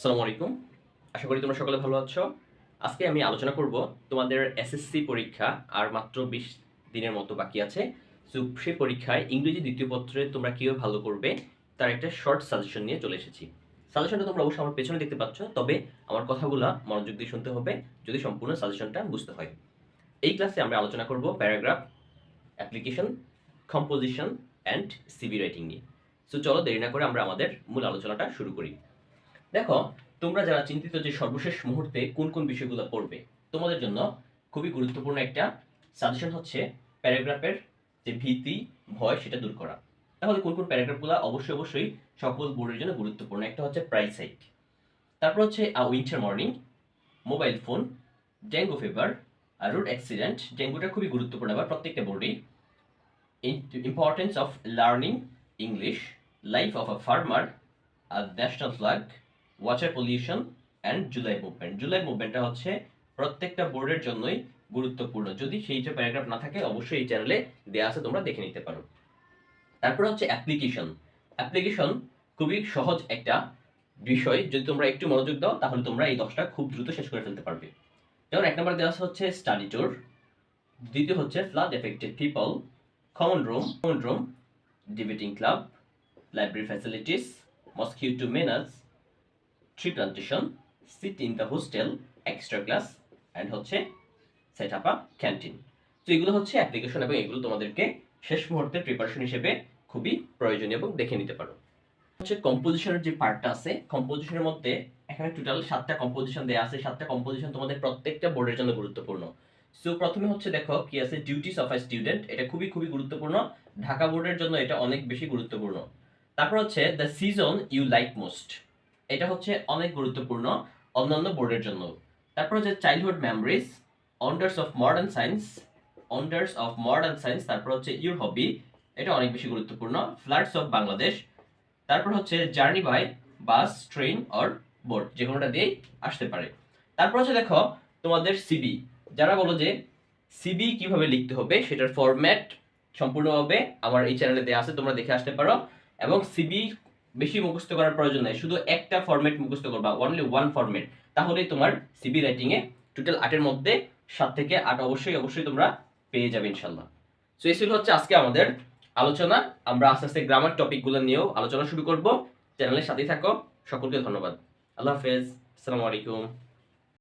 আসসালামু আলাইকুম। আশা করি তোমরা সকলে ভালো আছো। আজকে আমি আলোচনা করব তোমাদের এসএসসি পরীক্ষা আর মাত্র বিশ দিনের মতো বাকি আছে। সো সেই পরীক্ষায় ইংরেজি দ্বিতীয় পত্রে তোমরা কীভাবে ভালো করবে তার একটা শর্ট সাজেশন নিয়ে চলে এসেছি। সাজেশনটা তোমরা অবশ্যই আমার পেছনে দেখতে পাচ্ছ, তবে আমার কথাগুলো মনোযোগ দিয়ে শুনতে হবে যদি সম্পূর্ণ সাজেশনটা বুঝতে হয়। এই ক্লাসে আমরা আলোচনা করব paragraph application composition and CV writing নিয়ে। সো চলো দেরি না করে আমরা আমাদের মূল আলোচনাটা শুরু করি। দেখো, তোমরা যারা চিন্তিত যে সর্বশেষ মুহূর্তে কোন কোন বিষয়গুলো পড়বে, তোমাদের জন্য খুবই গুরুত্বপূর্ণ একটা সাজেশন হচ্ছে প্যারাগ্রাফের যে ভীতি, ভয় সেটা দূর করা। তাহলে কোন কোন প্যারাগ্রাফগুলো অবশ্যই অবশ্যই সকল বোর্ডের জন্য গুরুত্বপূর্ণ। একটা হচ্ছে প্রাইস হাইক তারপর হচ্ছে a winter morning mobile phone dengue fever R road accident ডেঙ্গুটা খুবই গুরুত্বপূর্ণ, আবার প্রত্যেকটা বোর্ডেই। Importance of learning English life of a farmer R national flag water pollution and July movement July মুভমেন্টটা হচ্ছে প্রত্যেকটা বোর্ডের জন্যই গুরুত্বপূর্ণ। যদি সেইটা প্যারাগ্রাফ না থাকে, অবশ্যই এই চ্যানেলে দেওয়া আছে, তোমরা দেখে নিতে পারো। তারপর হচ্ছে অ্যাপ্লিকেশন অ্যাপ্লিকেশন খুবই সহজ একটা বিষয়। যদি তোমরা একটু মনোযোগ দাও, তাহলে তোমরা এই দশটা খুব দ্রুত শেষ করে ফেলতে পারবে। যেমন এক নম্বর দেওয়া হচ্ছে স্টাডি ট্যুর দ্বিতীয় হচ্ছে flood affected people common room common room debating club library facilities mosquito menace tree plantation seat in the hostel extra class and হচ্ছে সেট আপ ক্যান্টিন তো এগুলো হচ্ছে অ্যাপ্লিকেশন এবং এগুলো তোমাদেরকে শেষ মুহূর্তে প্রিপারেশন হিসেবে খুবই প্রয়োজনীয় এবং দেখে নিতে পারো। হচ্ছে কম্পোজিশনের যে পার্টটা আছে কম্পোজিশনের মধ্যে এখানে টোটাল সাতটা কম্পোজিশন দেওয়া আছে। সাতটা কম্পোজিশন তোমাদের প্রত্যেকটা বোর্ডের জন্য গুরুত্বপূর্ণ। সো প্রথমে হচ্ছে দেখো কি আছে ডিউটিস অফ আ স্টুডেন্ট এটা খুবই খুবই গুরুত্বপূর্ণ। ঢাকা বোর্ডের জন্য এটা অনেক বেশি গুরুত্বপূর্ণ। তারপর হচ্ছে the season you like most এটা হচ্ছে অনেক গুরুত্বপূর্ণ অন্যান্য বোর্ডের জন্য। তারপর হচ্ছে childhood memories wonders of modern science wonders of modern science তারপর হচ্ছে ইউর হবি এটা অনেক বেশি গুরুত্বপূর্ণ। ফ্লাডস অফ বাংলাদেশ তারপর হচ্ছে journey by bus train or boat যে কোনোটা দিয়েই আসতে পারে। তারপর হচ্ছে দেখো তোমাদের সিবি যারা বলো যে সিবি কীভাবে লিখতে হবে, সেটার ফরম্যাট সম্পূর্ণভাবে আমার এই চ্যানেলে দেওয়া আছে, তোমরা দেখে আসতে পারো। এবং সিবি বেশি মুখস্থ করার প্রয়োজন নাই। শুধু একটা ফর্মেট মুখস্থ করবা অনলি ওয়ান ফর্মেট তাহলে তোমার সিবি রাইটিং এ টোটাল আটের মধ্যে সাত থেকে আট অবশ্যই অবশ্যই তোমরা পেয়ে যাবে ইনশাল্লাহ। সো এই ছিল হচ্ছে আজকে আমাদের আলোচনা। আমরা আস্তে আস্তে গ্রামার টপিকগুলো নিয়েও আলোচনা শুরু করব। চ্যানেলের সাথেই থাকো। সকলকে ধন্যবাদ। আল্লাহ হাফেজ। আসসালামু আলাইকুম।